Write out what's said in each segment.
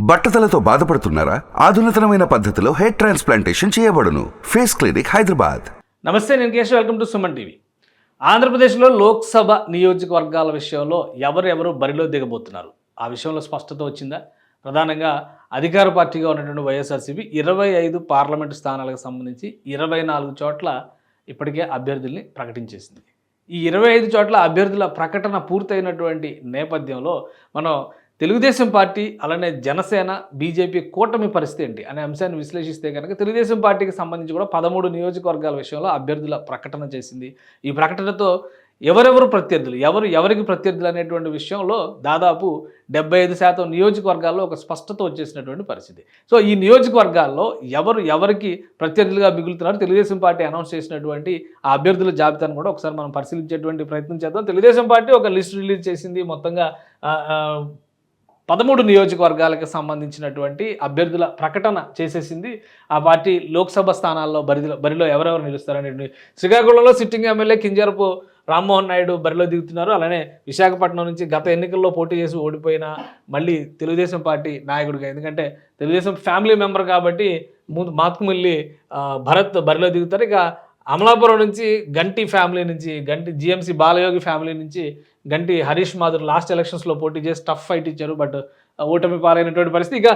బట్టతలతో బాధపడుతున్నారా? ఆధునితనమైన పద్ధతిలో హెయిర్ ట్రాన్స్ప్లాంటేషన్ చేయబడును. Face clinic Hyderabad. నమస్తే నేను Keshav. Welcome to Suman TV. ఆంధ్రప్రదేశ్లో లోక్సభ నియోజకవర్గాల విషయంలో ఎవరెవరు బరిలో దిగబోతున్నారు? ఆ విషయంలో స్పష్టత వచ్చిందా? ప్రధానంగా అధికార పార్టీగా ఉన్నటువంటి వైఎస్ఆర్సీపీ ఇరవై ఐదు పార్లమెంటు స్థానాలకు సంబంధించి ఇరవై నాలుగు చోట్ల ఇప్పటికే అభ్యర్థుల్ని ప్రకటించేసింది. ఈ ఇరవై ఐదు చోట్ల అభ్యర్థుల ప్రకటన పూర్తయినటువంటి నేపథ్యంలో మనం తెలుగుదేశం పార్టీ అలానే జనసేన బీజేపీ కూటమి పరిస్థితి ఏంటి అనే అంశాన్ని విశ్లేషిస్తే కనుక తెలుగుదేశం పార్టీకి సంబంధించి కూడా పదమూడు నియోజకవర్గాల విషయంలో అభ్యర్థుల ప్రకటన చేసింది. ఈ ప్రకటనతో ఎవరెవరు ప్రత్యర్థులు ఎవరు ఎవరికి ప్రత్యర్థులు అనేటువంటి విషయంలో దాదాపు డెబ్బై ఐదు శాతం నియోజకవర్గాల్లో ఒక స్పష్టత వచ్చేసినటువంటి పరిస్థితి. సో ఈ నియోజకవర్గాల్లో ఎవరు ఎవరికి ప్రత్యర్థులుగా మిగులుతున్నారు? తెలుగుదేశం పార్టీ అనౌన్స్ చేసినటువంటి ఆ అభ్యర్థుల జాబితాను కూడా ఒకసారి మనం పరిశీలించేటువంటి ప్రయత్నం చేద్దాం. తెలుగుదేశం పార్టీ ఒక లిస్ట్ రిలీజ్ చేసింది మొత్తంగా పదమూడు నియోజకవర్గాలకు సంబంధించినటువంటి అభ్యర్థుల ప్రకటన చేసేసింది. ఆ పార్టీ లోక్సభ స్థానాల్లో బరిలో బరిలో ఎవరెవరు నిలుస్తారనేటువంటి శ్రీకాకుళంలో సిట్టింగ్ ఎమ్మెల్యే కింజరపు రామ్మోహన్ నాయుడు బరిలో దిగుతున్నారు. అలానే విశాఖపట్నం నుంచి గత ఎన్నికల్లో పోటీ చేసి ఓడిపోయిన మళ్ళీ తెలుగుదేశం పార్టీ నాయకుడిగా. ఎందుకంటే తెలుగుదేశం ఫ్యామిలీ మెంబర్ కాబట్టి ముందు మాత్కుమిల్లి భరత్ బరిలో దిగుతారు. ఇక అమలాపురం నుంచి గంటి ఫ్యామిలీ నుంచి గంటి జిఎంసి బాలయోగి ఫ్యామిలీ నుంచి గంటి హరీష్ మాధుర్ లాస్ట్ ఎలక్షన్స్లో పోటీ చేసి టఫ్ ఫైట్ ఇచ్చారు. బట్ ఓటమి పాలైనటువంటి పరిస్థితి. ఇక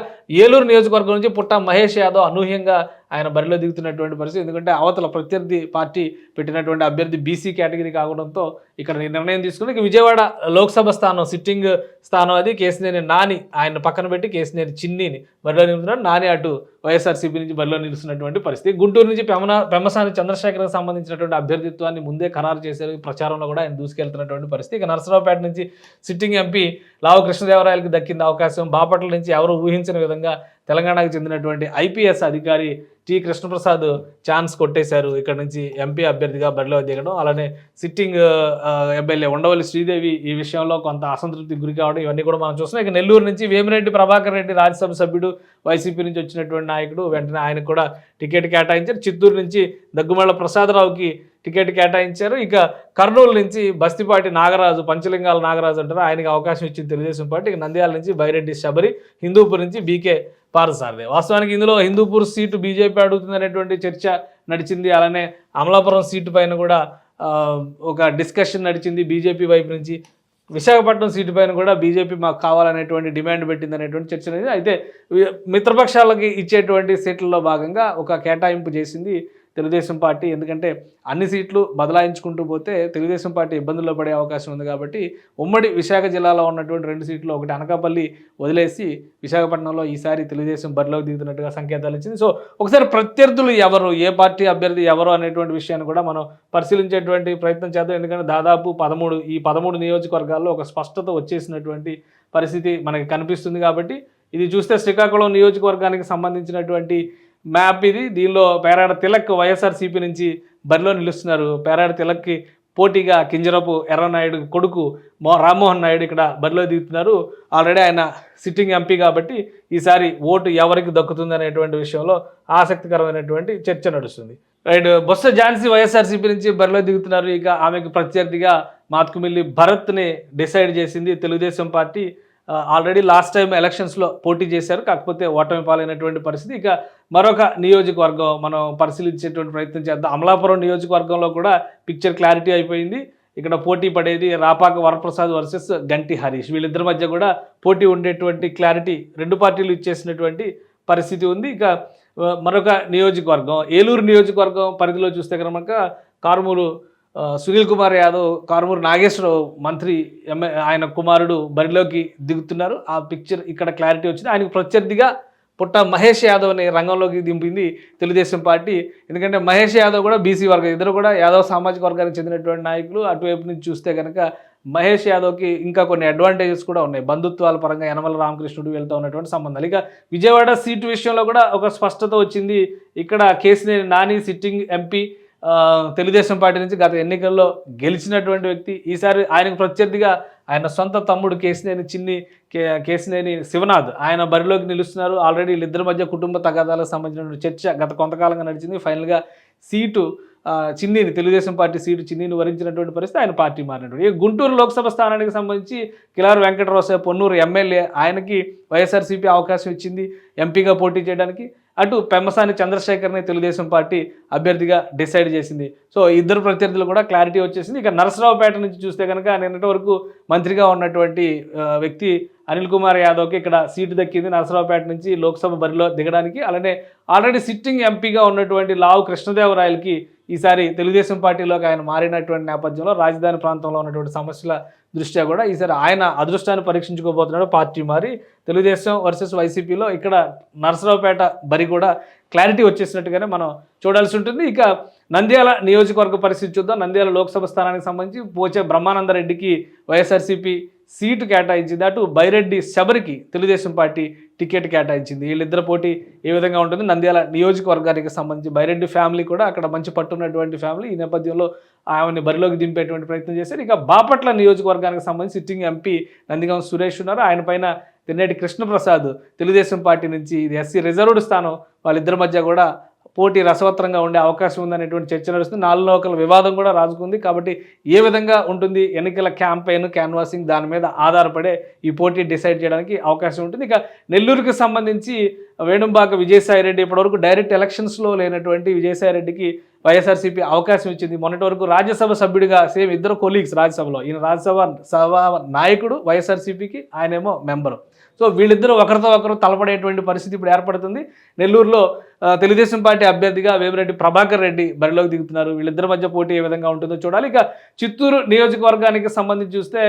ఏలూరు నియోజకవర్గం నుంచి పుట్ట మహేష్ యాదవ్ అనూహ్యంగా ఆయన బరిలో దిగుతున్నటువంటి పరిస్థితి. ఎందుకంటే అవతల ప్రత్యర్థి పార్టీ పెట్టినటువంటి అభ్యర్థి బీసీ కేటగిరీ కావడంతో ఇక్కడ నిర్ణయం తీసుకుని విజయవాడ లోక్సభ స్థానం సిట్టింగ్ స్థానం అది. కేసినేని నాని ఆయన పక్కన పెట్టి కేసినేని చిన్నిని బరిలో నిలుపుతున్నారు. నాని అటు వైఎస్ఆర్సీపీ నుంచి బరిలో నిలుస్తున్నటువంటి పరిస్థితి. గుంటూరు నుంచి పెమన పెమ్మసాని చంద్రశేఖర్కి సంబంధించినటువంటి అభ్యర్థిత్వాన్ని ముందే ఖరారు చేశారు. ప్రచారంలో కూడా ఆయన దూసుకెళ్తున్నటువంటి పరిస్థితి. ఇక నరసరావుపేట నుంచి సిట్టింగ్ ఎంపీ లావు కృష్ణదేవరాయలకి దక్కింది అవకాశం. బాపట్ల నుంచి ఎవరు ఊహించిన విధంగా తెలంగాణకు చెందినటువంటి ఐపీఎస్ అధికారి టి కృష్ణప్రసాద్ ఛాన్స్ కొట్టేశారు. ఇక్కడ నుంచి ఎంపీ అభ్యర్థిగా బరిలో దిగడం. అలానే సిట్టింగ్ ఎమ్మెల్యే ఉండవల్లి శ్రీదేవి ఈ విషయంలో కొంత అసంతృప్తికి గురి కావడం ఇవన్నీ కూడా మనం చూస్తున్నాం. ఇక నెల్లూరు నుంచి వేమిరెడ్డి ప్రభాకర్ రెడ్డి రాజ్యసభ సభ్యుడు వైసీపీ నుంచి వచ్చినటువంటి నాయకుడు వెంటనే ఆయనకు కూడా టికెట్ కేటాయించారు. చిత్తూరు నుంచి దగ్గుమళ్ళ ప్రసాదరావుకి టికెట్ కేటాయించారు. ఇక కర్నూలు నుంచి బస్తిపాటి నాగరాజు పంచలింగాల నాగరాజు అంటారు. ఆయనకి అవకాశం ఇచ్చింది తెలుగుదేశం పార్టీ. ఇక నంద్యాల నుంచి బైరెడ్డి శబరి హిందూపూర్ నుంచి బీకే పారసారథి. వాస్తవానికి ఇందులో హిందూపూర్ సీటు బీజేపీ అడుగుతుంది అనేటువంటి చర్చ నడిచింది. అలానే అమలాపురం సీటు పైన కూడా ఒక డిస్కషన్ నడిచింది బీజేపీ వైపు నుంచి. విశాఖపట్నం సీటు పైన కూడా బీజేపీ మాకు కావాలనేటువంటి డిమాండ్ పెట్టింది అనేటువంటి చర్చ అనేది. అయితే మిత్రపక్షాలకి ఇచ్చేటువంటి సీట్లలో భాగంగా ఒక కేటాయింపు చేసింది తెలుగుదేశం పార్టీ ఎందుకంటే అన్ని సీట్లు బదలాయించుకుంటూ పోతే తెలుగుదేశం పార్టీ ఇబ్బందుల్లో పడే అవకాశం ఉంది కాబట్టి ఉమ్మడి విశాఖ జిల్లాలో ఉన్నటువంటి రెండు సీట్లు ఒకటి అనకాపల్లి వదిలేసి విశాఖపట్నంలో ఈసారి తెలుగుదేశం బరిలోకి దిగుతున్నట్టుగా సంకేతాలు ఇచ్చింది. సో ఒకసారి ప్రత్యర్థులు ఎవరు? ఏ పార్టీ అభ్యర్థి ఎవరు అనేటువంటి విషయాన్ని కూడా మనం పరిశీలించేటువంటి ప్రయత్నం చేద్దాం. ఎందుకంటే దాదాపు పదమూడు ఈ పదమూడు నియోజకవర్గాల్లో ఒక స్పష్టత వచ్చేసినటువంటి పరిస్థితి మనకి కనిపిస్తుంది కాబట్టి ఇది చూస్తే శ్రీకాకుళం నియోజకవర్గానికి సంబంధించినటువంటి మ్యాప్ ఇది. దీనిలో పేరాడ తిలక్ వైఎస్ఆర్సీపీ నుంచి బరిలో నిలుస్తున్నారు. పేరాడ తిలక్కి పోటీగా కింజరపు ఎర్రనాయుడు కొడుకు మో రామ్మోహన్ నాయుడు ఇక్కడ బరిలో దిగుతున్నారు. ఆల్రెడీ ఆయన సిట్టింగ్ ఎంపీ కాబట్టి ఈసారి ఓటు ఎవరికి దక్కుతుంది అనేటువంటి విషయంలో ఆసక్తికరమైనటువంటి చర్చ నడుస్తుంది. రైట్ బొత్స ఝాన్సీ వైఎస్ఆర్సీపీ నుంచి బరిలో దిగుతున్నారు. ఇక ఆమెకు ప్రత్యర్థిగా మాత్కుమిల్లి భరత్ని డిసైడ్ చేసింది Telugu Desam party. Already last time ఎలక్షన్స్లో పోటీ చేశారు. కాకపోతే ఓటమి పాలైనటువంటి పరిస్థితి. ఇక మరొక నియోజకవర్గం మనం పరిశీలించేటువంటి ప్రయత్నం చేద్దాం. అమలాపురం నియోజకవర్గంలో కూడా పిక్చర్ క్లారిటీ అయిపోయింది. ఇక్కడ పోటీ పడేది రాపాక వరప్రసాద్ వర్సెస్ గంటి హరీష్. వీళ్ళిద్దరి మధ్య కూడా పోటీ ఉండేటువంటి క్లారిటీ రెండు పార్టీలు ఇచ్చేసినటువంటి పరిస్థితి ఉంది. ఇక మరొక నియోజకవర్గం ఏలూరు నియోజకవర్గం పరిధిలో చూస్తే కనుక కారుమూరు సునీల్ కుమార్ యాదవ్ కారుమూరు నాగేశ్వరరావు మంత్రి ఎంఏ ఆయన కుమారుడు బరిలోకి దిగుతున్నారు. ఆ పిక్చర్ ఇక్కడ క్లారిటీ వచ్చింది. ఆయనకు ప్రత్యర్థిగా పుట్ట మహేష్ యాదవ్ అనే రంగంలోకి దింపింది తెలుగుదేశం పార్టీ. ఎందుకంటే మహేష్ యాదవ్ కూడా బీసీ వర్గం ఇద్దరు కూడా యాదవ్ సామాజిక వర్గానికి చెందినటువంటి నాయకులు. అటువైపు నుంచి చూస్తే కనుక మహేష్ యాదవ్కి ఇంకా కొన్ని అడ్వాంటేజెస్ కూడా ఉన్నాయి. బంధుత్వాల పరంగా యనమల రామకృష్ణుడు వెళ్తూ ఉన్నటువంటి సంబంధాలు. ఇక విజయవాడ సీటు విషయంలో కూడా ఒక స్పష్టత వచ్చింది. ఇక్కడ Kesineni Nani sitting MP Telugu Desam party నుంచి గత ఎన్నికల్లో గెలిచినటువంటి వ్యక్తి ఈసారి ఆయనకు ప్రత్యర్థిగా ఆయన సొంత తమ్ముడు కేసినేని చిన్ని కే కేసినేని శివనాథ్ ఆయన బరిలోకి నిలుస్తున్నారు. ఆల్రెడీ వీళ్ళిద్దరి మధ్య కుటుంబ తగాదాలకు సంబంధించిన చర్చ గత కొంతకాలంగా నడిచింది. ఫైనల్గా సీటు చిన్నిని తెలుగుదేశం పార్టీ సీటు చిన్నీని వరించినటువంటి పరిస్థితి ఆయన పార్టీ మారినటువంటి. ఇక గుంటూరు లోక్సభ స్థానానికి సంబంధించి కిలారు వెంకటరావు పొన్నూరు ఎమ్మెల్యే ఆయనకి వైఎస్ఆర్సీపీ అవకాశం ఇచ్చింది ఎంపీగా పోటీ చేయడానికి. అటు పెమ్మసాని చంద్రశేఖర్ని తెలుగుదేశం పార్టీ అభ్యర్థిగా డిసైడ్ చేసింది. సో ఇద్దరు ప్రత్యర్థులు కూడా క్లారిటీ వచ్చేసింది. ఇక నరసరావుపేట నుంచి చూస్తే కనుక నిన్నటి వరకు మంత్రిగా ఉన్నటువంటి వ్యక్తి అనిల్ కుమార్ యాదవ్కి ఇక్కడ సీటు దక్కింది. నరసరావుపేట నుంచి లోక్సభ బరిలో దిగడానికి. అలానే ఆల్రెడీ సిట్టింగ్ ఎంపీగా ఉన్నటువంటి లావు కృష్ణదేవరాయలకి ఈసారి తెలుగుదేశం పార్టీలోకి ఆయన మారినటువంటి నేపథ్యంలో రాజధాని ప్రాంతంలో ఉన్నటువంటి సమస్యల దృష్ట్యా కూడా ఈసారి ఆయన అదృష్టాన్ని పరీక్షించుకోబోతున్నాడు. పార్టీ మారి తెలుగుదేశం వర్సెస్ వైసీపీలో ఇక్కడ నరసరావుపేట బరి కూడా క్లారిటీ వచ్చేసినట్టుగానే మనం చూడాల్సి ఉంటుంది. ఇక నంద్యాల నియోజకవర్గ పరిస్థితి చూద్దాం. నంద్యాల లోక్సభ స్థానానికి సంబంధించి పోచే బ్రహ్మానందరెడ్డికి వైఎస్ఆర్సీపీ సీటు కేటాయించింది. అటు బైరెడ్డి శబరికి తెలుగుదేశం పార్టీ టికెట్ కేటాయించింది. వీళ్ళిద్దరు పోటీ ఏ విధంగా ఉంటుంది? నంద్యాల నియోజకవర్గానికి సంబంధించి బైరెడ్డి ఫ్యామిలీ కూడా అక్కడ మంచి పట్టున్నటువంటి ఫ్యామిలీ. ఈ నేపథ్యంలో ఆమెని బరిలోకి దింపేటువంటి ప్రయత్నం చేశారు. ఇక బాపట్ల నియోజకవర్గానికి సంబంధించి సిట్టింగ్ ఎంపీ నందిగం సురేష్ ఉన్నారు. ఆయన పైన తెన్నేటి కృష్ణప్రసాద్ తెలుగుదేశం పార్టీ నుంచి ఇది ఎస్సీ రిజర్వ్డ్ స్థానం. వాళ్ళిద్దరి మధ్య కూడా పోటీ రసవత్రంగా ఉండే అవకాశం ఉందనేటువంటి చర్చ నడుస్తుంది. నాలుగు ఒకల వివాదం కూడా రాజుకుంది. కాబట్టి ఏ విధంగా ఉంటుంది? ఎన్నికల క్యాంపెయిన్ క్యాన్వాసింగ్ దాని మీద ఆధారపడే ఈ పోటీ డిసైడ్ చేయడానికి అవకాశం ఉంటుంది. ఇక నెల్లూరుకి సంబంధించి వేణుంబాక విజయసాయిరెడ్డి ఇప్పటివరకు డైరెక్ట్ ఎలక్షన్స్లో లేనటువంటి విజయసాయిరెడ్డికి వైఎస్ఆర్సీపీ అవకాశం ఇచ్చింది. మొన్నటి వరకు రాజ్యసభ సభ్యుడిగా సేమ్ ఇద్దరు కొలీగ్స్ రాజ్యసభలో. ఈయన రాజ్యసభ సభ నాయకుడు వైఎస్ఆర్సీపీకి ఆయనేమో మెంబరు. సో వీళ్ళిద్దరూ ఒకరితో ఒకరు తలపడేటువంటి పరిస్థితి ఇప్పుడు ఏర్పడుతుంది. నెల్లూరులో తెలుగుదేశం పార్టీ అభ్యర్థిగా వేమిరెడ్డి ప్రభాకర్ రెడ్డి బరిలోకి దిగుతున్నారు. వీళ్ళిద్దరి మధ్య పోటీ ఏ విధంగా ఉంటుందో చూడాలి. ఇక చిత్తూరు నియోజకవర్గానికి సంబంధించి చూస్తే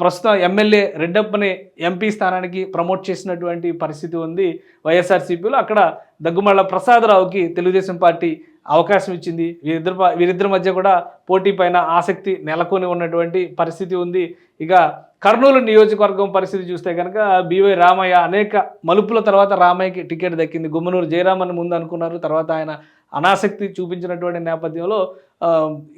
ప్రస్తుతం ఎమ్మెల్యే రెడ్డప్పని ఎంపీ స్థానానికి ప్రమోట్ చేసినటువంటి పరిస్థితి ఉంది వైఎస్ఆర్సీపీలో. అక్కడ దగ్గుమళ్ళ ప్రసాదరావుకి తెలుగుదేశం పార్టీ అవకాశం ఇచ్చింది. వీరిద్దరు ప- వీరిద్దరి మధ్య కూడా పోటీ పైన ఆసక్తి నెలకొని ఉన్నటువంటి పరిస్థితి ఉంది. ఇక కర్నూలు నియోజకవర్గం పరిస్థితి చూస్తే కనుక బీవై రామయ్య అనేక మలుపుల తర్వాత రామయ్యకి టికెట్ దక్కింది. గుమ్మనూరు జయరామన్ ముందు అనుకున్నారు. తర్వాత ఆయన అనాసక్తి చూపించినటువంటి నేపథ్యంలో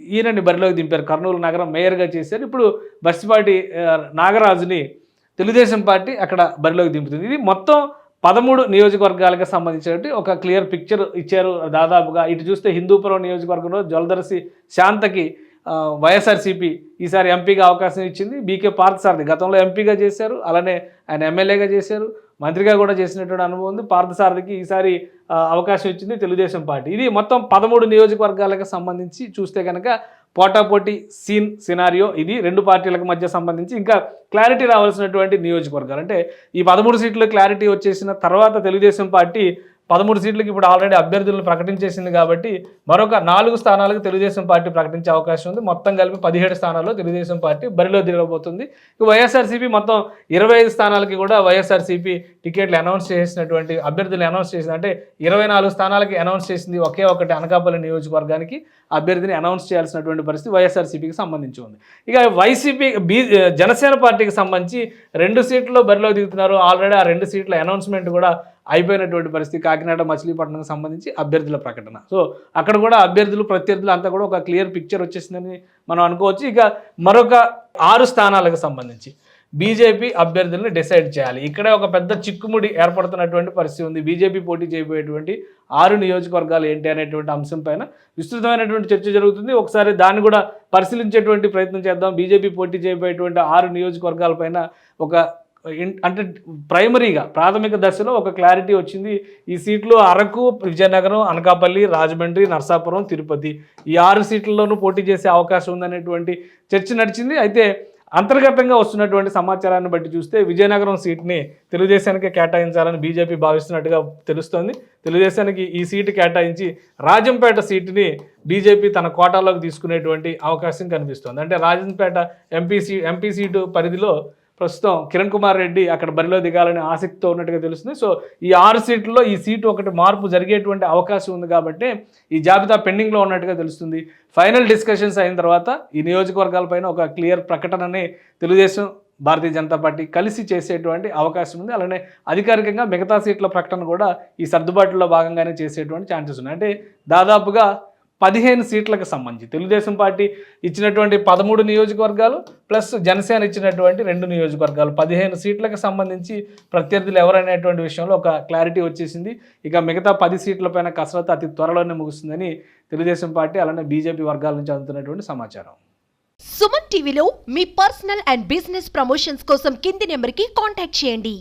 ఈయనని బరిలోకి దింపారు. కర్నూలు నగరం మేయర్గా చేశారు. ఇప్పుడు బస్సిపాటి నాగరాజుని తెలుగుదేశం పార్టీ అక్కడ బరిలోకి దింపుతుంది. ఇది మొత్తం పదమూడు నియోజకవర్గాలకు సంబంధించినటువంటి ఒక క్లియర్ పిక్చర్ ఇచ్చారు దాదాపుగా. ఇటు చూస్తే హిందూపురం నియోజకవర్గంలో జలదర్శి శాంతకి వైఎస్ఆర్సీపీ ఈసారి ఎంపీగా అవకాశం ఇచ్చింది. బీకే పార్థసారథి గతంలో ఎంపీగా చేశారు. అలానే ఆయన ఎమ్మెల్యేగా చేశారు. మంత్రిగా కూడా చేసినటువంటి అనుభవం ఉంది. పార్థసారథికి ఈసారి అవకాశం ఇచ్చింది తెలుగుదేశం పార్టీ. ఇది మొత్తం పదమూడు నియోజకవర్గాలకు సంబంధించి చూస్తే కనుక పోటాపోటీ సీన్ సినారియో ఇది రెండు పార్టీలకు మధ్య సంబంధించి ఇంకా క్లారిటీ రావాల్సినటువంటి నియోజకవర్గాలు. అంటే ఈ పదమూడు సీట్లు క్లారిటీ వచ్చేసిన తర్వాత తెలుగుదేశం పార్టీ పదమూడు సీట్లకు ఇప్పుడు ఆల్రెడీ అభ్యర్థులను ప్రకటించేసింది కాబట్టి మరొక నాలుగు స్థానాలకు తెలుగుదేశం పార్టీ ప్రకటించే అవకాశం ఉంది. మొత్తం కలిపి పదిహేడు స్థానాల్లో తెలుగుదేశం పార్టీ బరిలో దిగబోతుంది. వైఎస్ఆర్సీపీ మొత్తం ఇరవై ఐదు స్థానాలకి కూడా వైఎస్ఆర్సీపీ టికెట్లు అనౌన్స్ చేసినటువంటి అభ్యర్థులు అనౌన్స్ చేసింది అంటే ఇరవై నాలుగు స్థానాలకి అనౌన్స్ చేసింది ఒకే ఒకటి అనకాపల్లి నియోజకవర్గానికి అభ్యర్థిని అనౌన్స్ చేయాల్సినటువంటి పరిస్థితి వైఎస్ఆర్సీపీకి సంబంధించి ఉంది. ఇక వైసీపీ బీ జనసేన పార్టీకి సంబంధించి రెండు సీట్లలో బరిలో దిగుతున్నారు. ఆల్రెడీ ఆ రెండు సీట్ల అనౌన్స్మెంట్ కూడా అయిపోయినటువంటి పరిస్థితి కాకినాడ మచిలీపట్నంకి సంబంధించి అభ్యర్థుల ప్రకటన. సో అక్కడ కూడా అభ్యర్థులు ప్రత్యర్థులు అంతా కూడా ఒక క్లియర్ పిక్చర్ వచ్చేసిందని మనం అనుకోవచ్చు. ఇక మరొక ఆరు స్థానాలకు సంబంధించి బీజేపీ అభ్యర్థులను డిసైడ్ చేయాలి. ఇక్కడే ఒక పెద్ద చిక్కుముడి ఏర్పడుతున్నటువంటి పరిస్థితి ఉంది. బీజేపీ పోటీ చేయబోయేటువంటి ఆరు నియోజకవర్గాలు ఏంటి అనేటువంటి అంశం పైన విస్తృతమైనటువంటి చర్చ జరుగుతుంది. ఒకసారి దాన్ని కూడా పరిశీలించేటువంటి ప్రయత్నం చేద్దాం. బీజేపీ పోటీ చేయబోయేటువంటి ఆరు నియోజకవర్గాలపైన ఒక అంటే ప్రైమరీగా ప్రాథమిక దశలో ఒక క్లారిటీ వచ్చింది. ఈ సీట్లు అరకు విజయనగరం అనకాపల్లి రాజమండ్రి నర్సాపురం తిరుపతి ఈ ఆరు సీట్లలోనూ పోటీ చేసే అవకాశం ఉందనేటువంటి చర్చ నడిచింది. అయితే అంతర్గతంగా వస్తున్నటువంటి సమాచారాన్ని బట్టి చూస్తే విజయనగరం సీట్ని తెలుగుదేశానికి కేటాయించాలని బీజేపీ భావిస్తున్నట్టుగా తెలుస్తోంది. తెలుగుదేశానికి ఈ సీటు కేటాయించి రాజంపేట సీటుని బీజేపీ తన కోటాలోకి తీసుకునేటువంటి అవకాశం కనిపిస్తోంది. అంటే రాజంపేట ఎంపీ సీ ఎంపీ సీటు పరిధిలో ప్రస్తుతం కిరణ్ కుమార్ రెడ్డి అక్కడ బరిలో దిగాలని ఆసక్తితో ఉన్నట్టుగా తెలుస్తుంది. సో ఈ ఆరు సీట్లలో ఈ సీటు ఒకటి మార్పు జరిగేటువంటి అవకాశం ఉంది కాబట్టి ఈ జాబితా పెండింగ్లో ఉన్నట్టుగా తెలుస్తుంది. ఫైనల్ డిస్కషన్స్ అయిన తర్వాత ఈ నియోజకవర్గాలపైన ఒక క్లియర్ ప్రకటనని తెలుగుదేశం భారతీయ జనతా పార్టీ కలిసి చేసేటువంటి అవకాశం ఉంది. అలానే అధికారికంగా మిగతా సీట్ల ప్రకటన కూడా ఈ సర్దుబాటులో భాగంగానే చేసేటువంటి ఛాన్సెస్ ఉన్నాయి. అంటే దాదాపుగా పదిహేను సీట్లకు సంబంధించి. తెలుగుదేశం పార్టీ ఇచ్చినటువంటి పదమూడు నియోజకవర్గాలు ప్లస్ జనసేన ఇచ్చినటువంటి రెండు నియోజకవర్గాలు. పదిహేను సీట్లకు సంబంధించి ప్రత్యర్థులు ఎవరనేటువంటి విషయంలో ఒక క్లారిటీ వచ్చేసింది. ఇక మిగతా పది సీట్లపైన కసరత్తు అతి త్వరలోనే ముగుస్తుందని తెలుగుదేశం పార్టీ అలానే బీజేపీ వర్గాల నుంచి అందుతున్నటువంటి సమాచారం. సుమన్ టీవీలో మీ పర్సనల్ అండ్ బిజినెస్ ప్రమోషన్స్ కోసం కింది నెంబర్కి కాంటాక్ట్ చేయండి.